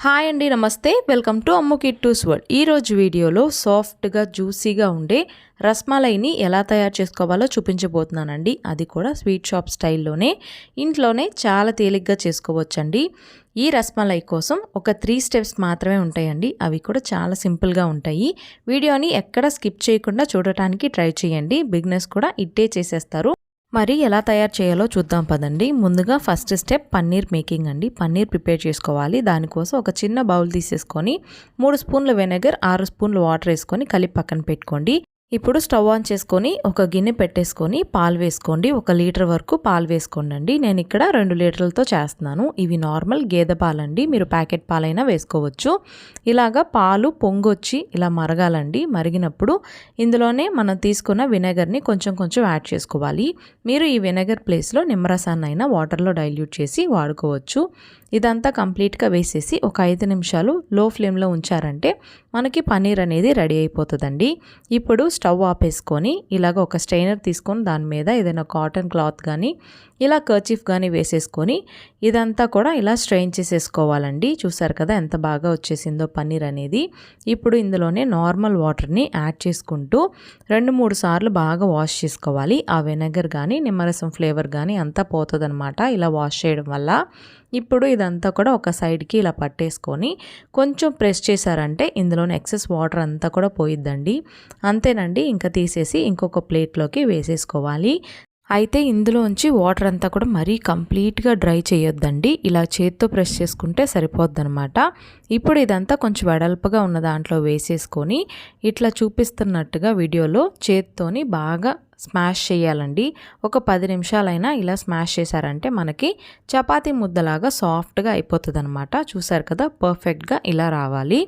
Hi అండి నమస్తే. Welcome to Ammu Kittu's world. ఈరోజు వీడియోలో సాఫ్ట్గా జ్యూసీగా ఉండే రస్మలైని ఎలా తయారు చేసుకోవాలో చూపించబోతున్నానండి. అది కూడా స్వీట్ షాప్ స్టైల్లోనే ఇంట్లోనే చాలా తేలిగ్గా చేసుకోవచ్చండి. ఈ రస్మలై కోసం ఒక త్రీ స్టెప్స్ మాత్రమే ఉంటాయండి. అవి కూడా చాలా సింపుల్గా ఉంటాయి. వీడియోని ఎక్కడ స్కిప్ చేయకుండా చూడటానికి ట్రై చేయండి. బిగ్నెస్ కూడా ఇట్టే చేసేస్తారు. మరి ఎలా తయారు చేయాలో చూద్దాం పదండి. ముందుగా ఫస్ట్ స్టెప్ పన్నీర్ మేకింగ్ అండి. పన్నీర్ ప్రిపేర్ చేసుకోవాలి. దానికోసం ఒక చిన్న బౌల్ తీసేసుకొని మూడు స్పూన్ల వెనగర్ ఆరు స్పూన్లు వాటర్ వేసుకొని కలిపి పక్కన పెట్టుకోండి. ఇప్పుడు స్టవ్ ఆన్ చేసుకొని ఒక గిన్నె పెట్టేసుకొని పాలు వేసుకోండి. ఒక లీటర్ వరకు పాలు వేసుకోండి నేను ఇక్కడ రెండు లీటర్లతో చేస్తున్నాను. ఇవి నార్మల్ గేదె పాలండి. మీరు ప్యాకెట్ పాలైనా వేసుకోవచ్చు. ఇలాగా పాలు పొంగొచ్చి ఇలా మరగాలండి. మరిగినప్పుడు ఇందులోనే మనం తీసుకున్న విnegarని కొంచెం కొంచెం యాడ్ చేసుకోవాలి. మీరు ఈ వినెగర్ ప్లేస్లో నిమ్మరసాన్ని అయినా వాటర్లో డైల్యూట్ చేసి వాడుకోవచ్చు. ఇదంతా కంప్లీట్గా వేసేసి ఒక ఐదు నిమిషాలు లో ఫ్లేమ్లో ఉంచారంటే మనకి పన్నీర్ అనేది రెడీ అయిపోతుందండి. ఇప్పుడు స్టవ్ ఆపేసుకొని ఇలాగ ఒక స్ట్రైనర్ తీసుకొని దాని మీద ఏదైనా కాటన్ క్లాత్ కానీ ఇలా కర్చీఫ్ కానీ వేసేసుకొని ఇదంతా కూడా ఇలా స్ట్రెయిన్ చేసేసుకోవాలండి. చూసారు కదా ఎంత బాగా వచ్చేసిందో పన్నీర్ అనేది. ఇప్పుడు ఇందులోనే నార్మల్ వాటర్ని యాడ్ చేసుకుంటూ రెండు మూడు సార్లు బాగా వాష్ చేసుకోవాలి. ఆ వెనగర్ కానీ నిమ్మరసం ఫ్లేవర్ కానీ అంతా పోతుందనమాట ఇలా వాష్ చేయడం వల్ల ఇప్పుడు ఇదంతా కూడా ఒక సైడ్కి ఇలా పట్టేసుకొని కొంచెం ప్రెస్ చేశారంటే ఇందులోని ఎక్సెస్ వాటర్ అంతా కూడా పోయిద్దండి. అంతేనండి ఇంకా తీసేసి ఇంకొక ప్లేట్లోకి వేసేసుకోవాలి. అయితే ఇందులోంచి వాటర్ అంతా కూడా మరీ కంప్లీట్గా డ్రై చేయొద్దండి. ఇలా చేత్తో ప్రెస్ చేసుకుంటే సరిపోద్దనమాట ఇప్పుడు ఇదంతా కొంచెం వెడల్పుగా ఉన్న దాంట్లో వేసేసుకొని ఇట్లా చూపిస్తున్నట్టుగా వీడియోలో చేత్తోని బాగా స్మాష్ చేయాలండి. ఒక పది నిమిషాలైనా ఇలా స్మాష్ చేశారంటే మనకి చపాతీ ముద్దలాగా సాఫ్ట్గా అయిపోతుంది అనమాట చూసారు కదా? పర్ఫెక్ట్గా ఇలా రావాలి.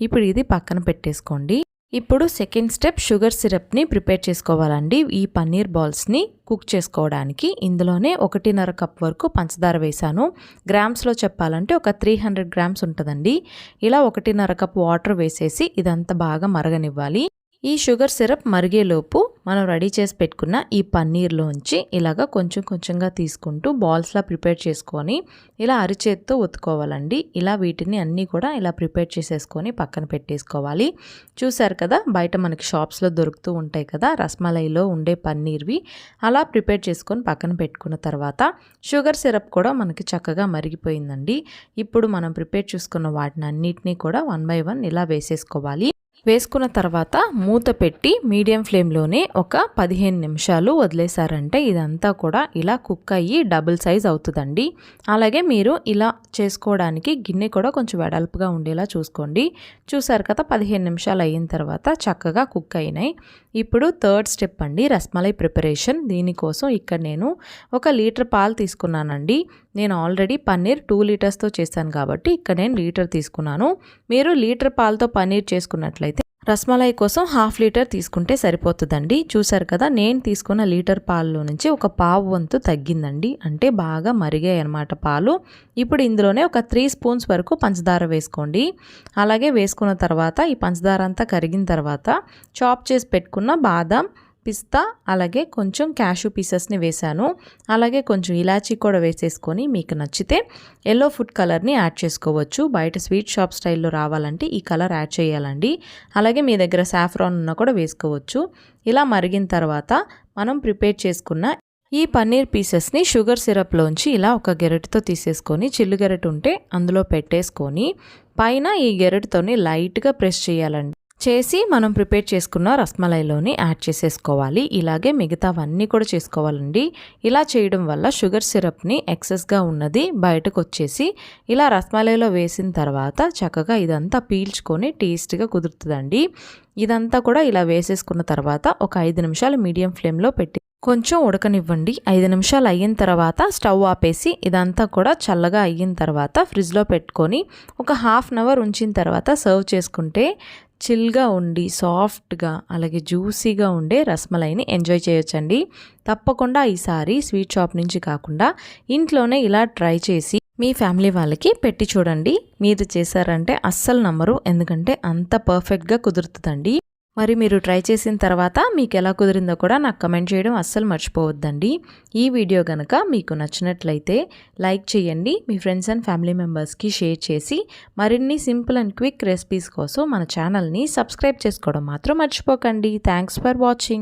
ఇప్పుడు ఇది పక్కన పెట్టేసుకోండి. ఇప్పుడు సెకండ్ స్టెప్ షుగర్ సిరప్ని ప్రిపేర్ చేసుకోవాలండి. ఈ పన్నీర్ బాల్స్ని కుక్ చేసుకోవడానికి ఇందులోనే ఒకటిన్నర కప్ వరకు పంచదార వేశాను. గ్రామ్స్లో చెప్పాలంటే ఒక త్రీ హండ్రెడ్ గ్రామ్స్ ఉంటుందండి. ఇలా ఒకటిన్నర కప్ వాటర్ వేసేసి ఇదంతా బాగా మరగనివ్వాలి. ఈ షుగర్ సిరప్ మరిగేలోపు మనం రెడీ చేసి పెట్టుకున్న ఈ పన్నీర్లోంచి ఇలాగ కొంచెం కొంచెంగా తీసుకుంటూ బాల్స్లా ప్రిపేర్ చేసుకొని ఇలా అరిచేత్తో ఒత్తుకోవాలండి. ఇలా వీటిని అన్నీ కూడా ఇలా ప్రిపేర్ చేసేసుకొని పక్కన పెట్టేసుకోవాలి. చూసారు కదా బయట మనకి షాప్స్లో దొరుకుతూ ఉంటాయి కదా రస్మలైలో ఉండే పన్నీర్వి. అలా ప్రిపేర్ చేసుకొని పక్కన పెట్టుకున్న తర్వాత షుగర్ సిరప్ కూడా మనకి చక్కగా మరిగిపోయిందండి. ఇప్పుడు మనం ప్రిపేర్ చేసుకున్న వాటిని అన్నిటినీ కూడా వన్ బై వన్ ఇలా వేసేసుకోవాలి. వేసుకున్న తర్వాత మూత పెట్టి మీడియం ఫ్లేమ్లోనే ఒక పదిహేను నిమిషాలు వదిలేశారంటే ఇదంతా కూడా ఇలా కుక్ అయ్యి డబుల్ సైజ్ అవుతుందండి. అలాగే మీరు ఇలా చేసుకోవడానికి గిన్నె కూడా కొంచెం వెడల్పుగా ఉండేలా చూసుకోండి. చూసారు కదా పదిహేను నిమిషాలు అయిన తర్వాత చక్కగా కుక్ అయినాయి. ఇప్పుడు థర్డ్ స్టెప్ అండి రస్మలై ప్రిపరేషన్. దీనికోసం ఇక్కడ నేను ఒక లీటర్ పాలు తీసుకున్నానండి. నేను ఆల్రెడీ పన్నీర్ టూ లీటర్స్తో చేశాను కాబట్టి ఇక్కడ నేను లీటర్ తీసుకున్నాను. మీరు లీటర్ పాలతో పన్నీర్ చేసుకున్నట్లయితే రస్మలై కోసం హాఫ్ లీటర్ తీసుకుంటే సరిపోతుందండి. చూసారు కదా నేను తీసుకున్న లీటర్ పాలలో నుంచి ఒక పావు వంతు తగ్గిందండి. అంటే బాగా మరిగాయి అనమాట పాలు. ఇప్పుడు ఇందులోనే ఒక త్రీ స్పూన్స్ వరకు పంచదార వేసుకోండి. అలాగే వేసుకున్న తర్వాత ఈ పంచదార అంతా కరిగిన తర్వాత చాప్ చేసి పెట్టుకున్న బాదం పిస్తా అలాగే కొంచెం క్యాషూ పీసెస్ని వేశాను. అలాగే కొంచెం ఇలాచీ కూడా వేసేసుకొని మీకు నచ్చితే ఎల్లో ఫుడ్ కలర్ని యాడ్ చేసుకోవచ్చు. బయట స్వీట్ షాప్ స్టైల్లో రావాలంటే ఈ కలర్ యాడ్ చేయాలండి. అలాగే మీ దగ్గర సాఫ్రాన్ ఉన్నా కూడా వేసుకోవచ్చు. ఇలా మరిగిన తర్వాత మనం ప్రిపేర్ చేసుకున్న ఈ పన్నీర్ పీసెస్ని షుగర్ సిరప్లోంచి ఇలా ఒక గెరటితో తీసేసుకొని చిల్లు గెరటి ఉంటే అందులో పెట్టేసుకొని పైన ఈ గెరటితోని లైట్గా ప్రెస్ చేయాలండి. చేసి మనం ప్రిపేర్ చేసుకున్న రస్మలైలోని యాడ్ చేసేసుకోవాలి. ఇలాగే మిగతావన్నీ కూడా చేసుకోవాలండి. ఇలా చేయడం వల్ల షుగర్ సిరప్ని ఎక్సెస్గా ఉన్నది బయటకు వచ్చేసి ఇలా రస్మలైలో వేసిన తర్వాత చక్కగా ఇదంతా పీల్చుకొని టేస్ట్గా కుదురుతుందండి. ఇదంతా కూడా ఇలా వేసేసుకున్న తర్వాత ఒక ఐదు నిమిషాలు మీడియం ఫ్లేమ్లో పెట్టి కొంచెం ఉడకనివ్వండి. ఐదు నిమిషాలు అయిన తర్వాత స్టవ్ ఆపేసి ఇదంతా కూడా చల్లగా అయిన తర్వాత ఫ్రిడ్జ్లో పెట్టుకొని ఒక హాఫ్ అన్ అవర్ ఉంచిన తర్వాత సర్వ్ చేసుకుంటే చిల్గా ఉండి సాఫ్ట్గా అలాగే జ్యూసీగా ఉండే రస్మలైని ఎంజాయ్ చేయొచ్చండి. తప్పకుండా ఈసారి స్వీట్ షాప్ నుంచి కాకుండా ఇంట్లోనే ఇలా ట్రై చేసి మీ ఫ్యామిలీ వాళ్ళకి పెట్టి చూడండి. మీరు చేశారంటే అస్సలు నమ్మరు ఎందుకంటే అంత పర్ఫెక్ట్గా కుదురుతుందండి. మరి మీరు ట్రై చేసిన తర్వాత మీకు ఎలా కుదిరిందో కూడా నాకు కమెంట్ చేయడం అస్సలు మర్చిపోవద్దండి. ఈ వీడియో కనుక మీకు నచ్చినట్లయితే లైక్ చేయండి మీ ఫ్రెండ్స్ అండ్ ఫ్యామిలీ మెంబర్స్కి షేర్ చేసి మరిన్ని సింపుల్ అండ్ క్విక్ రెసిపీస్ కోసం మన ఛానల్ని సబ్స్క్రైబ్ చేసుకోవడం మాత్రం మర్చిపోకండి. Thanks for watching.